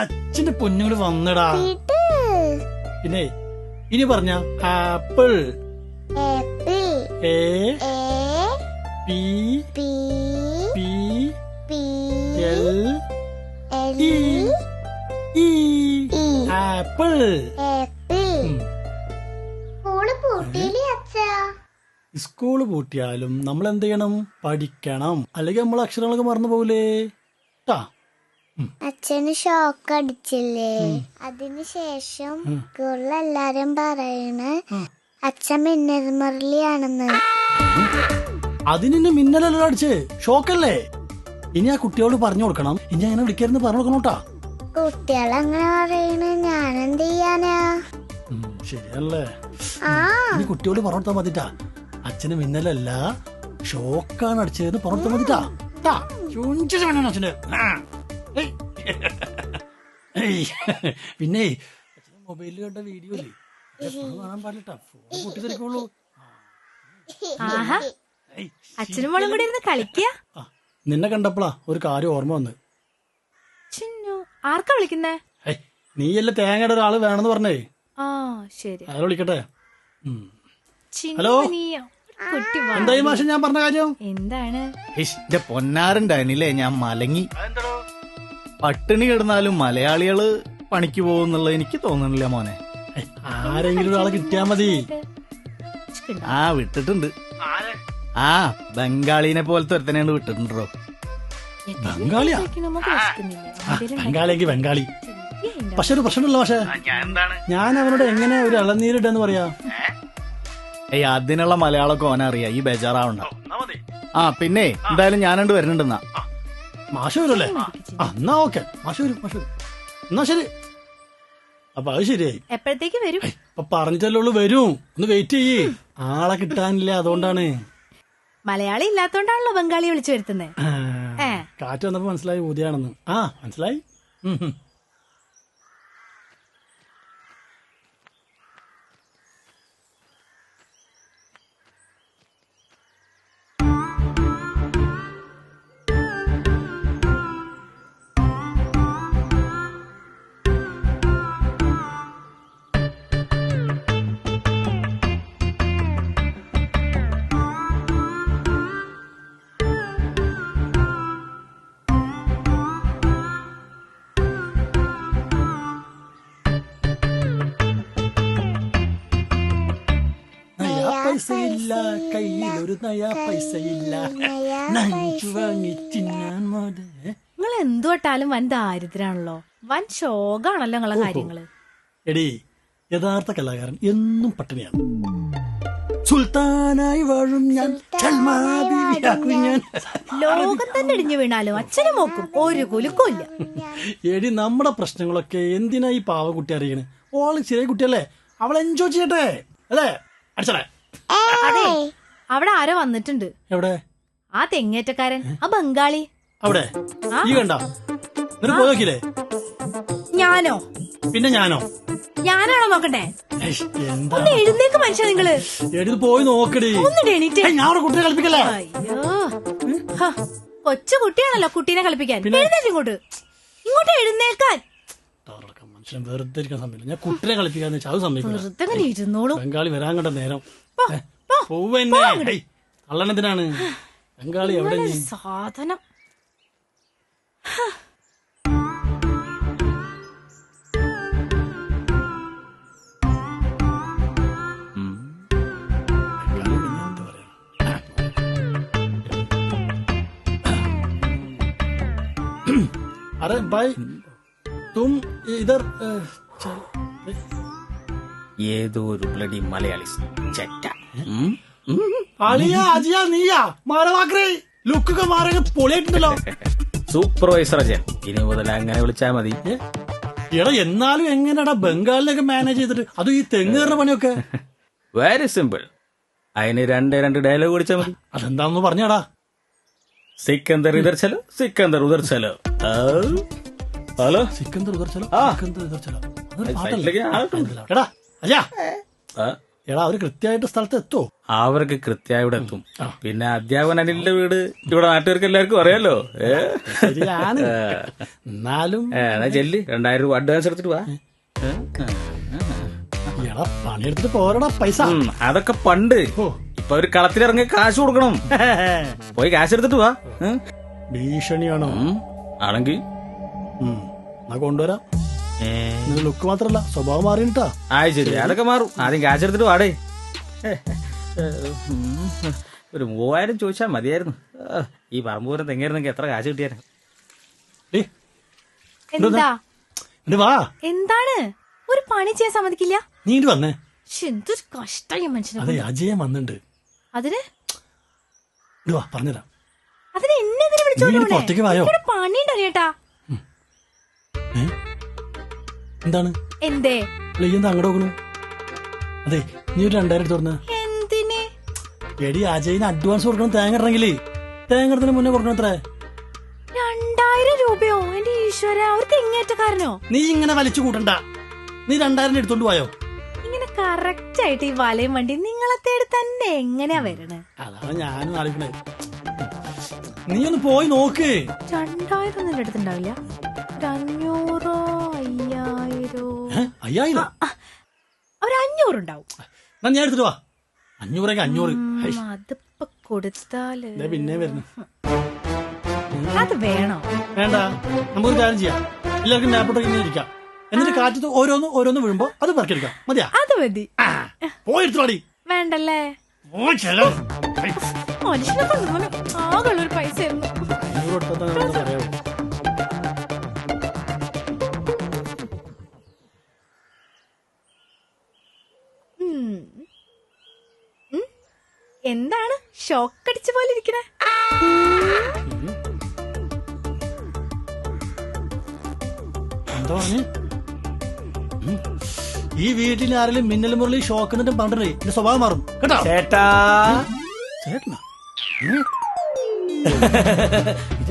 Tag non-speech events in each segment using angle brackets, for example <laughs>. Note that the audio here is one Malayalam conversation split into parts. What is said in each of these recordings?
അച്ഛന്റെ പൊന്നുകൂടി വന്നടാ. പിന്നെ ഇനി പറഞ്ഞ apple. Apple. A P? P? L? E? Apple. School പൂട്ടിയാലും നമ്മൾ എന്ത് ചെയ്യണം? പഠിക്കണം. അല്ലെങ്കിൽ നമ്മൾ അക്ഷരങ്ങളൊക്കെ മറന്നു പോകൂലേ? അച്ഛന് ഷോക്ക് അടിച്ചില്ലേ അതിനുശേഷം എല്ലാരും പറയണ അച്ഛൻ മിന്നൽമുരളിയാണെന്ന് അതിന് മിന്നലല്ലോ അടിച്ച്. ഷോക്കല്ലേ? ഇനി ആ കുട്ടിയോട് പറഞ്ഞു കൊടുക്കണം. ഇനി അങ്ങനെ വിളിക്കരുന്ന് പറഞ്ഞു കൊടുക്കണം കേട്ടാ. പറയണ ഞാൻ എന്ത് ചെയ്യാനാ ശരിയല്ലേ ഇനി കുട്ടിയോട് പറഞ്ഞു കൊടുത്താൽ മതിട്ടാ. അച്ഛന് മിന്നലല്ല ഷോക്കാണ് അടിച്ചതെന്ന് പറഞ്ഞു കൊടുത്താൽ മതിട്ടാ. ട്ടാ. ചുഞ്ചിച്ച് <laughs> പിന്നെ മൊബൈലിൽ കണ്ട വീഡിയോ കാണാൻ പാടില്ല ഫോൺ പൊട്ടിത്തെറിക്കുള്ളൂ. ആഹാ. അച്ഛനും മോളും കൂടി ഇരുന്ന് കളിക്കുക നിന്നെ കണ്ടപ്പോളാ ഒരു കാര്യം ഓർമ്മ വന്ന്. ചിന്നു ആർക്കാ വിളിക്കുന്നേ? നീ നീയല്ലേ തേങ്ങയുടെ ഒരാൾ വേണമെന്ന് പറഞ്ഞേ? ആ ശരി. അയാൾ വിളിക്കട്ടെ? ചിന്നു ഹലോ? നീ കുട്ടി വാ. എന്തായി മാഷെ ഞാൻ പറഞ്ഞ കാര്യം? എന്താണ്? എന്റെ പൊന്നാറുണ്ടായിരുന്നില്ലേ ഞാൻ മലങ്ങി. പട്ടിണി കിടന്നാലും മലയാളികൾ പണിക്ക് പോകുന്നുള്ളത് എനിക്ക് തോന്നണില്ല മോനെ. ആരെങ്കിലും ഒരാളെ കിട്ടിയാ മതി. ആ വിട്ടിട്ടുണ്ട്. ആ ബംഗാളിനെ പോലത്തെ ഒരുത്തനെയാണ് വിട്ടിട്ടുണ്ടോ ബംഗാളിയാ? ബംഗാളിക്ക് ബംഗാളി. പക്ഷെ ഒരു പ്രശ്നമുണ്ടല്ലോ പക്ഷെ ഞാൻ അവനോട് എങ്ങനെ ഒരു ഇളനീരിട്ടെന്ന് പറയാ? ഏയ് അതിനുള്ള മലയാളമൊക്കെ ഓനെ അറിയാം ഈ ബേജാറാവണ്ട. ആ പിന്നെ എന്തായാലും ഞാനുണ്ട് വരുന്നുണ്ടെന്നാ. മാഷ വരുമല്ലേ? ആ എന്നാ ഓക്കെ. മാഷ വരും മാഷ വരും. എന്നാ ശരി. അപ്പൊ അത് ശരിയായി. എപ്പോഴത്തേക്ക് വരും? അപ്പൊ പറഞ്ഞിട്ടല്ലേ ഉള്ളൂ വരും. ഒന്ന് വെയിറ്റ് ചെയ്യേ. ആളെ കിട്ടാനില്ല അതുകൊണ്ടാണ്. മലയാളി ഇല്ലാത്തോണ്ടാണല്ലോ ബംഗാളി വിളിച്ചു വരുത്തുന്നത്. കാറ്റ് വന്നപ്പോ മനസ്സിലായി ഊതിയാണെന്ന്. ആ മനസ്സിലായി? ഉം, ഉം. നയാ പൈസ ഇല്ല കയ്യിൽ ഒരു നയാ പൈസയില്ല. നഞ്ചു വാങ്ങി തിന്നാൻ മോനെ. നിങ്ങൾ എന്തുവട്ടാലും വൻ ദാരിദ്രാണല്ലോ വൻ ശോകാണല്ലോ നിങ്ങളെ കാര്യങ്ങൾ. എടി യഥാർത്ഥ കലാകാരൻ എന്നും പട്ടിണിയാണ്. സുൽത്താനായി വാഴും ഞാൻ സൽമാബീവിയാകും ഞാൻ. ലോകം തന്നെ ഇടിഞ്ഞു വീണാലും അച്ഛനും നോക്കും ഒരു കുലുക്കൂല്ല എടി നമ്മുടെ പ്രശ്നങ്ങളൊക്കെ എന്തിനാ ഈ പാവ കുട്ടി അറിയണേ? ഓൾ ചെറിയ കുട്ടിയല്ലേ? അവൾ എൻജോയ് ചെയ്യട്ടെ. അല്ലേ? അടിച്ചടേ അതെ. അവിടെ ആരോ വന്നിട്ടുണ്ട്. എവിടെ? ആ തെങ്ങേറ്റക്കാരൻ. ആ ബംഗാളി. അവിടെ. ഈ കണ്ട? നിനക്ക് ഞാനോ? പിന്നെ ഞാനോ? ഞാനാണോ നോക്കട്ടെ ഒന്ന് എഴുന്നേക്ക് മനുഷ്യ നിങ്ങൾ. എഴുതി പോയി നോക്കടി. എണീറ്റ്. ഞാൻ കുട്ടിയെ കളിപ്പിക്കല്ലേ. അയ്യോ. ഹ, കൊച്ചു കുട്ടിയാണല്ലോ കുട്ടീനെ കളിപ്പിക്കാൻ. എഴുന്നേറ്റ് ഇങ്ങോട്ട്. ഇങ്ങോട്ട് എഴുന്നേൽക്കാൻ. മനുഷ്യൻ വെറുതെ ഇരിക്കാൻ സമയമില്ല. ഞാൻ കുട്ടിയെ കളിപ്പിക്കാന്ന് വെച്ചാൽ അത് അങ്ങനെ ഇരുന്നോളൂ. ബംഗാളി വരാൻ കണ്ട നേരം പോവന്നെ കള്ളനെന്തിനാണ് ബംഗാളി എവിടെ ഇങ്ങനെ നീ? ഒരു സാധനം ബംഗാളിയോട് ഞാൻ എന്ത് പറയാ? अरे भाई तुम इधर अ, चल- ഏതോ ഒരു ബ്ലഡി മലയാളി ചെറ്റ അളിയാ അജിയാ നീയാ മാരവാക്രേ ലുക്കൊക്കെ മാറൊക്കെ പൊളിയായിട്ടുണ്ടല്ലോ. <laughs> സൂപ്പർവൈസർ അജയൻ ഇനി മുതൽ അങ്ങനെ വിളിച്ചാൽ മതി? എടാ എന്നാലും എങ്ങനെയാടാ ബംഗാളിലൊക്കെ മാനേജ് ചെയ്തിട്ട്? അതും ഈ തെങ്ങ് പണിയൊക്കെ? <laughs> വെരി സിമ്പിൾ അതിന് രണ്ട് രണ്ട് ഡയലോഗ് വിളിച്ചാൽ മതി. അതെന്താന്ന് പറഞ്ഞാടാ. സിക്കന്ദർ ഉദർച്ചലോ ചലോ? സിക്കന്ദർ ഉദർച്ചലോ ചലോ? ഹലോ? സിക്കന്ദർ ഉദർച്ചലോ. സിക്കന്ദർ ഉദർച്ചലോ എടാ ആ, എടാ അവർ കൃത്യമായിട്ട് സ്ഥലത്ത് എത്തോ? അവർക്ക് കൃത്യമായി ഇവിടെ എത്തും. പിന്നെ അധ്യാപകൻ അനിലിന്റെ വീട് ഇവിടെ നാട്ടുകാർക്ക് എല്ലാവർക്കും അറിയാലോ? ശരിയാണ്. എന്നാലും ചെല്ലി. രണ്ടായിരം രൂപ അഡ്വാൻസ് എടുത്തിട്ട് വാ. എടാ പണിയെടുത്തിട്ട് പോരടാ പൈസ. ഉം, അതൊക്കെ പണ്ട്. ഇപ്പൊ അവർ കളത്തിലിറങ്ങി കാശ് കൊടുക്കണം. പോയി കാശ് എടുത്തിട്ട് വാ. ഭീഷണിയാണോ? ആണെങ്കിൽ. എന്നാ കൊണ്ടുവരാം. നിങ്ങൾ ലുക്ക് മാത്രല്ല സ്വഭാവം മാറിയിട്ടാ. ആയ ശരി അതൊക്കെ മാറും. ആദ്യം ക്യാഷ് എടുത്തിട്ട് വാടേ. ഒരു മൂവായിരം ചോദിച്ചാൽ മതിയായിരുന്നു. ഈ പറമ്പൂരം തെങ്ങായിരുന്നെങ്കിൽ എത്ര കാശ് വാ. എന്താണ്? ഒരു പണി ചെയ്യാൻ സമ്മതിക്കില്ല? നീ വന്നേ. എന്തൊരു മനുഷ്യനെ വന്നിട്ടുണ്ട് അതിന്? പറഞ്ഞുതരാം. അതിന് എന്നെ ഇതിന് എന്താണ്? എന്തേ? എന്താ അങ്ങോട്ട് നോക്കണു? അതെ നീ ഒരു രണ്ടായിരം എന്തിന്? എടി അജയിന് അഡ്വാൻസ് കൊടുക്കണം തേങ്ങ ഇടണമെങ്കിലേ. തേങ്ങ ഇടുന്നതിന് മുന്നേ കൊടുക്കണം അത്രേ രണ്ടായിരം രൂപയോ? എന്റെ ഈശ്വര ഒരു തെങ്ങേറ്റക്കാരനോ? നീ ഇങ്ങനെ വലിച്ചു കൂട്ടണ്ട. നീ രണ്ടായിരം എടുത്തോണ്ട് പോയോ? ഇങ്ങനെ കറക്റ്റ് ആയിട്ട് ഈ വലയും വണ്ടി നിങ്ങളെ തേടി തന്നെ എങ്ങനെയാ വരണേ? അതാണ് ഞാനും ആലോചിക്കണേ. നീ ഒന്ന് പോയി നോക്ക്. രണ്ടായിരം ഒന്നും അയ്യായിരോ ഏ? അയ്യായിരം? ഒരു അഞ്ഞൂറുണ്ടാവും. എന്നാ ഞാൻ എടുത്തിട്ട് വാ. അഞ്ഞൂറെങ്കിൽ അഞ്ഞൂറ്. അതിപ്പോ കൊടുത്താൽ പിന്നെ വരുന്നു. അത് വേണോ? വേണ്ട. നമുക്കൊരു കാര്യം ചെയ്യാം. എല്ലാവർക്കും ലാപ്ടോപ്പ് ഇങ്ങനെ ഇരിക്കാം. എന്നിട്ട് കാറ്റത്ത് ഓരോന്ന് ഓരോന്ന് വീഴുമ്പോ അത് പറക്കെടുക്കാം മതിയാ? അത് മതി. പോയി വേണ്ടല്ലേ? മനുഷ്യനെ ആകെയുള്ളൊരു പൈസ അഞ്ഞൂറ് പറയാമോ എന്താണ് ഷോക്ക് അടിച്ച പോലെ ഇരിക്കണേ? എന്താ പറഞ്ഞു? ഈ വീട്ടിൽ ആരെങ്കിലും മിന്നൽ മുരളി ഷോക്ക് എന്നിട്ട് പറഞ്ഞേ എന്റെ സ്വഭാവം മാറും. കേട്ടോ? ചേട്ടാ. ചേട്ടനാ?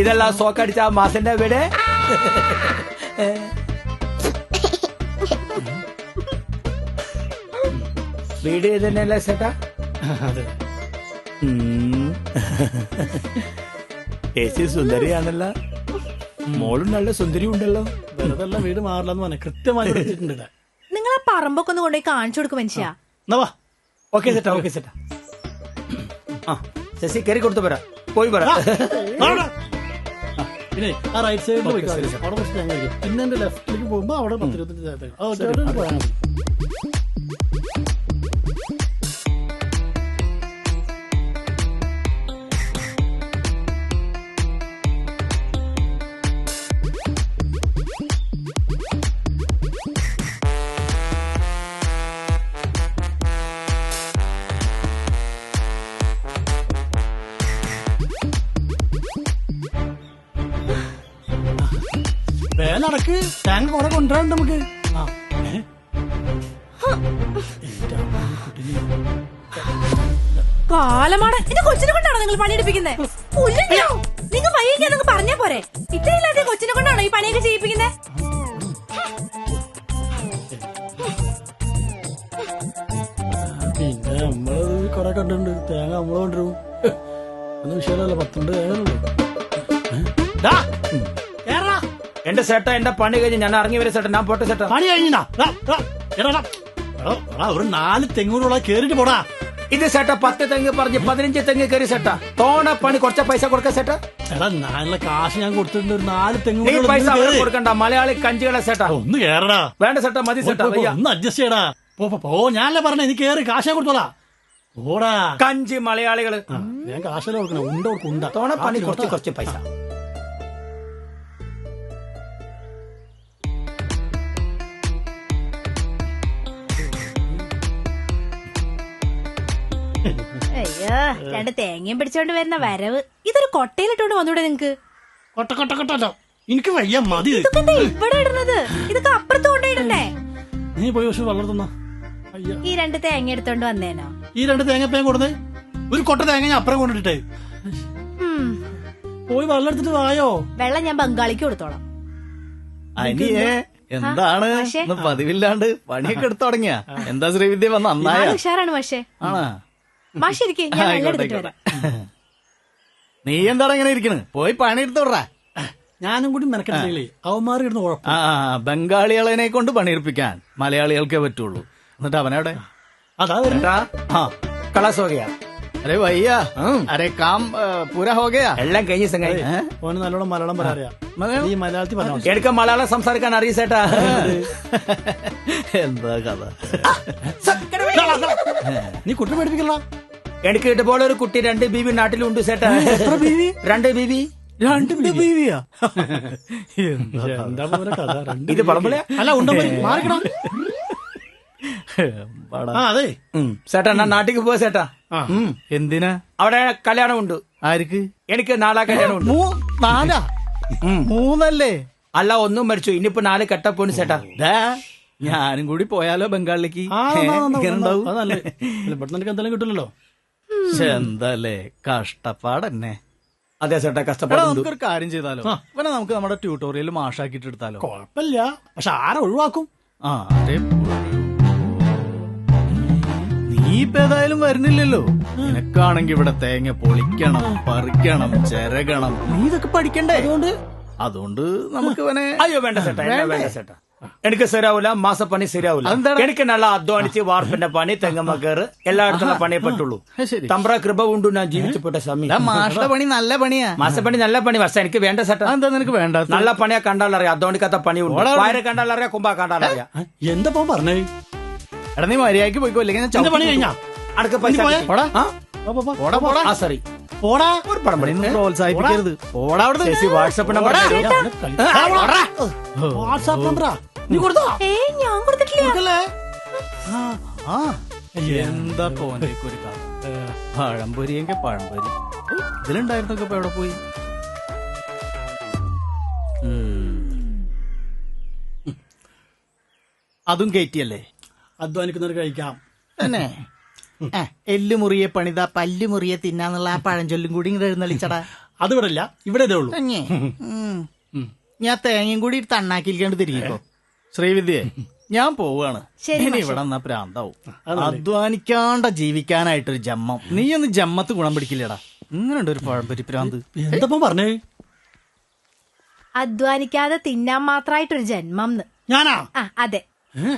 ഇതല്ല അടിച്ച മാസന്റെ വീട്? വീട് ഇത് തന്നെയല്ലേ ചേട്ടാ? അതെ. ചേച്ചി <laughs> സുന്ദരിയാണല്ലോ. മോളും നല്ല സുന്ദരി ഉണ്ടല്ലോ വെറുതെ വീട് മാറില്ലെന്ന് പറഞ്ഞ. കൃത്യമായി ഇവിടെ വെച്ചിട്ടുണ്ട് നിങ്ങൾ ആ പറമ്പൊക്കെ ഒന്ന് കൊണ്ടുപോയി കാണിച്ചു കൊടുക്കും മനുഷ്യ. വാ. ഓക്കെ ചേട്ടാ ഓക്കെ ചേട്ടാ. ആ ശശി കയറി കൊടുത്തു പോരാ. പോയി പോരാ. പിന്നെ ആ റൈറ്റ് സൈഡിൽ പോയി കാര്യം. അവിടെ കുറച്ച്. പിന്നെ എന്റെ ലെഫ്റ്റിലേക്ക് പോകുമ്പോ അവിടെ പത്ത് ഇരുപത്തഞ്ച് നടക്ക് കൊറേ കുറെ നമുക്ക്. ആ ഏ? എന്റെ അമ്മ, ഈ കുട്ടീനെ. കാലമാണ് എന്റെ കൊച്ചിനെ കൊണ്ടാണോ നിങ്ങൾ പണിയെടുപ്പിക്കുന്നത് നിങ്ങൾ വൈകിക്കാൻ നിങ്ങൾ പറഞ്ഞാ പോരെ. ഇത്രയില്ലാത്ത കൊച്ചിനെ കൊണ്ടാണോ ഈ പണിയൊക്കെ ചെയ്യിപ്പിക്കുന്നത് പിന്നെ നമ്മൾ കൊറേ കണ്ടിട്ടുണ്ട്. തേങ്ങ നമ്മൾ കൊണ്ടുവരും. ഒന്നും വിഷയമല്ല പത്തുണ്ട് തേങ്ങ എന്റെ ചേട്ടാ എന്റെ പണി കഴിഞ്ഞ് ഞാൻ ഇറങ്ങി വരെ ചേട്ടാ ഞാൻ പോട്ടെ ചേട്ടാ പണി കഴിഞ്ഞാ ഒരു നാല് തെങ്ങൂറുള്ള കേറിട്ട് പോടാ. ഇത് ചേട്ടാ പത്ത് തെങ്ങ് പറഞ്ഞ് പതിനഞ്ച് തെങ്ങ് കയറി ചേട്ടാ തോണ പണി കുറച്ച പൈസ കൊടുക്ക ചേട്ടാ എടാ നല്ല കാശ് ഞാൻ കൊടുത്തിട്ടുണ്ട് ഒരു നാല് നീ പൈസ കൊടുക്കണ്ട മലയാളി കഞ്ചികളെ ചേട്ടാ ഒന്ന് കേറടാ. വേണ്ട ചേട്ടാ മതി ചേട്ടാ ഒന്ന് അഡ്ജസ്റ്റ് ചെയ്യടാ. പോ പോ, പോ. ഞാനല്ലേ പറഞ്ഞ എനിക്ക് കേറി കാശ് കൊടുത്തോളാ. ഓടാ കഞ്ചി മലയാളികൾ. ഞാൻ കാശല്ലേ കൊടുക്കണം ഉണ്ട കൊടുക്കും തോണ പണി കുറച്ച് കുറച്ച് പൈസ. രണ്ട് തേങ്ങയും പിടിച്ചോണ്ട് വരുന്ന വരവ്. ഇതൊരു കൊട്ടയിലിട്ടോണ്ട് വന്നൂടെ നിങ്ങക്ക്? കൊട്ട കൊട്ട കൊട്ട കൊട്ട. എനിക്ക് വയ്യ മതി. ഇതൊക്കെ എന്താ ഇവിടെ ഇടുന്നത്? ഇതൊക്കെ അപ്പുറത്ത് കൊണ്ടിടണ്ടേ നീ പോയി പക്ഷെ വളർത്തുന്ന ഈ രണ്ട് തേങ്ങ എടുത്തോണ്ട് വന്നേനോ? ഈ രണ്ട് തേങ്ങ പേ കൊടുത്തേ? ഒരു കൊട്ട തേങ്ങ ഞാൻ അപ്പുറം കൊണ്ടിട്ടേ പോയി വെള്ളം എടുത്തിട്ട് വായോ? വെള്ളം ഞാൻ ബംഗാളിക്ക് കൊടുത്തോളാം. അനിയേ എന്താണ്? പക്ഷേ? പതിവില്ലാണ്ട് പണിയൊക്കെ എടുത്തു തുടങ്ങിയ. എന്താ ശ്രീവിദ്യ വന്ന നന്നായി? ഉഷാറാണ് പക്ഷേ ആണാ? മാഷി ഇരിക്കേ ഞാൻ വെള്ളം ആയിക്കോട്ടെ, എടുത്തിട്ട് വരാം ആയിക്കോട്ടെ. നീ എന്താണ് ഇങ്ങനെ ഇരിക്കണ് പോയി പണി എടുത്തു വിടറാ ഞാനും കൂടി മെനക്കെട്ടില്ലേ അവന്മാർ ഇടുന്ന കുഴപ്പം ആ ബംഗാളികളെ കൊണ്ട് പണിയെടുപ്പിക്കാൻ മലയാളികൾക്കേ പറ്റുള്ളൂ എന്നിട്ട് അവനവിടെ അതാ വരുന്നത് बेटा हाँ कलास हो गया अरे भैया अरे काम अ, पूरा हो गया എല്ലാം കഴിഞ്ഞ സംഗതി ഓന് നല്ലോണം മലയാളം പറയാറിയാം മലയാളം? നീ മലയാളത്തിൽ പറഞ്ഞാൽ എനിക്ക് മലയാളം സംസാരിക്കാൻ അറിയ ചേട്ടാ എന്താ കഥ നീ കുട്ടി പഠിപ്പിക്കല എനിക്ക് ഇതുപോലെ ഒരു കുട്ടി രണ്ട് ബീവി നാട്ടിലുണ്ട് ചേട്ടാ. രണ്ട് ബീവി. രണ്ട് ബീവിയാ? എന്താ പോലെ കഥ? രണ്ട് ഇത് അല്ല ഉണ്ടോ മാറിക്കണം? ആ അതെ. സേട്ടാ ഞാൻ നാട്ടിക്ക് പോവാ സേട്ടാ എന്തിനാ? അവിടെ കല്യാണം ഉണ്ട് ആർക്ക്? എനിക്ക് നാളെ കല്യാണം ഉണ്ട് മൂ- നാലാ? മൂന്നല്ലേ? അല്ല ഒന്നും മരിച്ചു. ഇനിയിപ്പോ നാല് കെട്ടപ്പോണ് ചേട്ടാ. ദാ, ഞാനും കൂടി പോയാലോ ബംഗാളിലേക്ക്? ഇങ്ങനെ ഉണ്ടാവും? എന്തെങ്കിലും കിട്ടില്ലല്ലോ. എന്തല്ലേ കഷ്ടപ്പാടന്നെ. അതെ ചേട്ടാ എടാ കഷ്ടപ്പാടുണ്ട്. നമുക്കൊരു കാര്യം ചെയ്താലോ? ഇവനെ നമുക്ക് നമ്മുടെ ട്യൂട്ടോറിയൽ മാഷാക്കിട്ട് എടുത്താലോ? കുഴപ്പമില്ല. പക്ഷെ ആരെ ഒഴിവാക്കും? ആ അതെ നീ ഇപ്പൊ ഏതായാലും വരുന്നില്ലല്ലോ. നിനക്കാണെങ്കി ഇവിടെ തേങ്ങ പൊളിക്കണം പറിക്കണം ചിരകണം. നീ ഇതൊക്കെ പഠിക്കണ്ടേ? അതുകൊണ്ട് അതുകൊണ്ട് നമുക്ക് ഇവനെ അയ്യോ വേണ്ട ചേട്ടാ എന്നെ വേണ്ട ചേട്ടാ. എനിക്ക് ശരിയാവില്ല മാസപ്പണി ശരിയാവില്ല എനിക്ക് നല്ല അധ്വാനിച്ച് വാർപ്പിന്റെ പണി തെങ്ങമ്മ കയറ് എല്ലായിടത്തുള്ള പണിയെ പറ്റുള്ളൂ. തമ്പ്ര കൃപ കൊണ്ട് ഞാൻ ജീവിച്ചപ്പെട്ട സമയം മാസപ്പണി പണി നല്ല പണിയാ. മാസപ്പണി നല്ല പണി പക്ഷെ എനിക്ക് വേണ്ട അതെന്താ നിനക്ക് വേണ്ട? നല്ല പണിയാ കണ്ടാലറിയാം അധ്വാനിക്കാത്ത ഉണ്ട് വയറ് കണ്ടാലറിയാം കുമ്പ കണ്ടാലറിയാം. എന്താ പറഞ്ഞേ? എടാ നീ മര്യാദയ്ക്ക് പോയിക്കോ അല്ലെങ്കിൽ പണി കഴിഞ്ഞാ? അടുക്ക പൈസ. ആ? പോടാ സറി. ഒരു പടം പ്രോത്സാഹിപ്പിക്കരുത്. പോടാ. അവിടെ വാട്സപ്പ് നമ്പർ. വാട്സാപ്പ് നമ്പറാ? നീ കൊടുത്തോ? ഏയ് ഞാൻ കൊടുത്തിട്ടില്ല. കൊടുക്കല്ലേ? ആ എന്താ പോനേക്ക് ഒരു കഥ പഴംപൊരി. ഏയ്, ഇതിലുണ്ടായിരുന്നൊക്കെ ഇപ്പൊ എവിടെ പോയി? ഉം. അതും കയറ്റിയല്ലേ? അധ്വാനിക്കുന്നവർ കഴിക്കാം. തന്നെ? എല്ലുമുറിയെ പണിത പല്ലു മുറിയെ തിന്നാന്നുള്ള ആ പഴഞ്ചൊല്ലും കൂടി ഇങ്ങനെ എഴുന്നള്ളിച്ചടാ അത് ഇവിടെ ഇല്ല ഇവിടെ ഇതേ ഉള്ളൂ. തന്നെ? ഉം. ഞാൻ തേങ്ങയും കൂടി തണ്ണാക്കിയിരിക്കാണ്ട് തിരികെക്കോ ശ്രീവിദ്യേ ഞാൻ പോവുകയാണ്. ശരി, ഇനി ഇവിടെ എന്നാ പ്രാന്താവും. അധ്വാനിക്കാണ്ട ജീവിക്കാനായിട്ടൊരു ജമ്മം നീ ഒന്ന് ജമ്മത്ത് ഗുണം പിടിക്കില്ലടാ. ഇങ്ങനെയുണ്ട് ഒരു പഴംപൊരി പ്രാന്ത്. എന്താ പോ പറഞ്ഞേ? അധ്വാനിക്കാതെ തിന്നാൻ മാത്രായിട്ടൊരു ജന്മം ഞാനാ? ആ അതെ. ഏ?